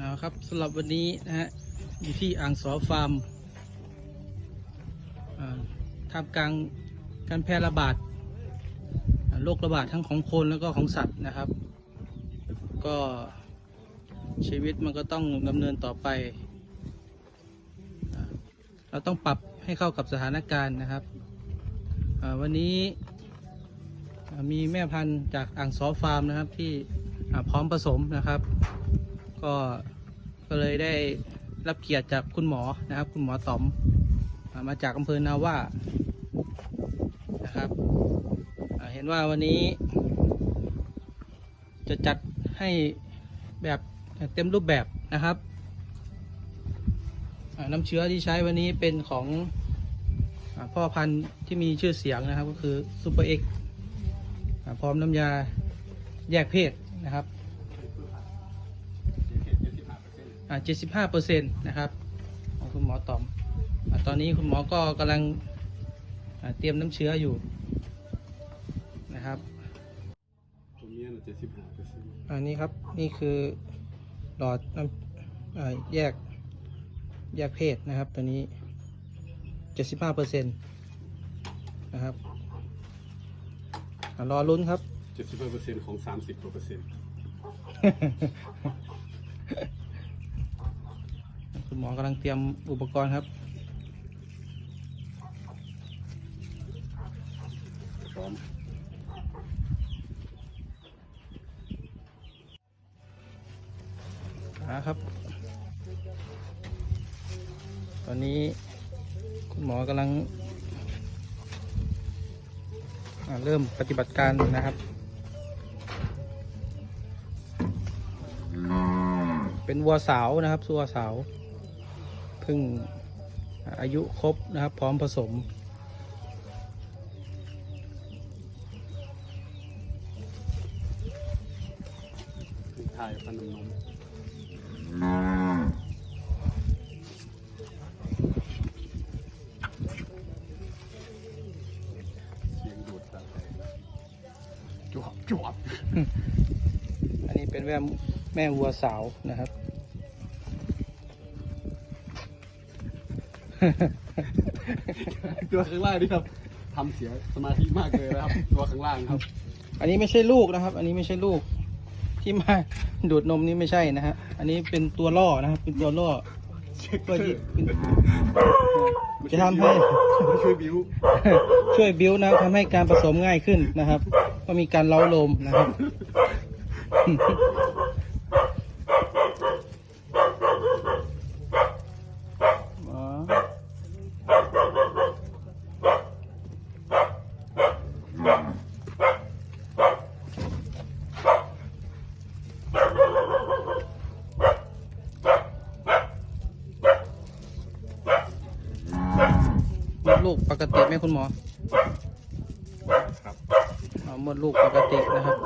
เอาครับสำหรับวันนี้นะฮะอยู่ที่อ่างสอฟาร์มท่ามกลางการแพร่ระบาดโรคระบาดทั้งของคนแล้วก็ของสัตว์นะครับ ก็ชีวิตมันก็ต้องดำเนินต่อไป เราต้องปรับให้เข้ากับสถานการณ์นะครับ วันนี้มีแม่พันธุ์จากอ่างสอฟาร์มนะครับที่พร้อมผสมนะครับ ก็ก็เลยได้รับเกียรติจากคุณหมอนะครับ คุณหมอต๋อมมาจากอำเภอนาว่านะครับเห็นว่าวันนี้ จะจัดให้แบบเต็มรูปแบบนะครับน้ำเชื้อที่ใช้วันนี้เป็นของอพ่อพันธุ์ที่มีชื่อเสียงนะครับ ก็คือซูเปอร์เอ็กพร้อมน้ำยาแยกเพศนะครับ อ่า75เปอร์เซ็นต์นะครับของคุณหมอต๋อมอาตอนนี้คุณหมอก็กำลังอ่าเตรียมน้ำเชื้ออยู่นะครับตรงนี้น่ะเจ็ดสิบห้าเปอร์เซ็นต์อันนี้ครับนี่คือหลอดน้ำอ่าแยกแยกเพศนะครับตัวนี้75เปอร์เซ็นต์นะครับอ่ารอลุ้นครับเจ็ดสิบห้าเปอร์เซ็นต์ของสามสิบกว่าเปอร์เซ็นต์ คุณหมอกำลังเตรียมอุปกรณ์ครับพร้อมครับ ตอนนี้คุณหมอกำลัง เริ่มปฏิบัติการนะครับ เป็นวัวสาวนะครับวัวสาว พิ่งอายุครบนะครับ พร้อมผสม ถ่ายฟันน้ำนมเสียงดูดตาจวบจวบอันนี้เป็นแม่แม่วัวสาวนะครับ ตัวข้างล่างนี่ครับทำเสียสมาธิมากเลยนะครับ ตัวข้างล่างครับ อันนี้ไม่ใช่ลูกนะครับ อันนี้ไม่ใช่ลูก ที่มาดูดนมนี่ไม่ใช่นะฮะอันนี้เป็นตัวล่อนะครับ เป็นตัวล่อเพื่อที่จะทำให้ไม่ช่วยบิ้วช่วยบิ้วนะครับทำให้การผสมง่ายขึ้นนะครับ ก็มีการเล้าลมนะครับ อ๋อมด ลูกปกติไหมคุณหมอครับเอามดลูกปกตินะครับ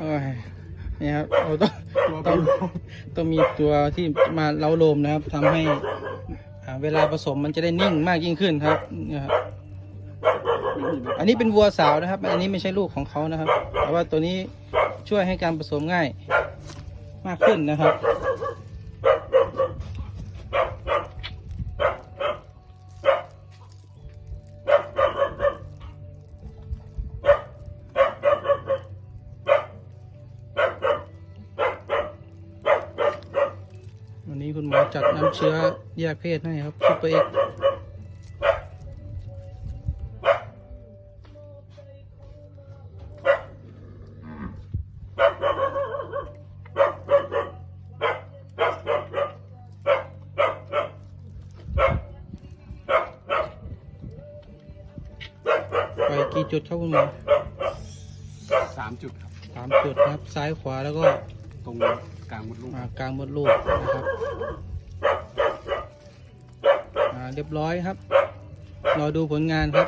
โอ้ย นี่ครับเราต้องตัวต้องบิ้วต้องมีตัวที่มาเล้าโลมนะครับทำให้อ่าเวลาผสมมันจะได้นิ่งมากยิ่งขึ้นครับเนี่ยครับอันนี้เป็นวัวสาวนะครับ อันนี้ไม่ใช่ลูกของเขานะครับ แต่ว่าตัวนี้ช่วยให้การผสมง่ายมากขึ้นนะครับ คุณหมอจัดน้ำเชื้อแยกเพศให้ครับซุปเปอร์เอ็กไปกี่จุดครับคุณหมอสามจุดครับสามจุดนะครับซ้ายขวาแล้วก็ ตรงกลางมดลูกอ่ากลางมดลูกนะครับอ่าเรียบร้อยครับรอดูผลงานครับ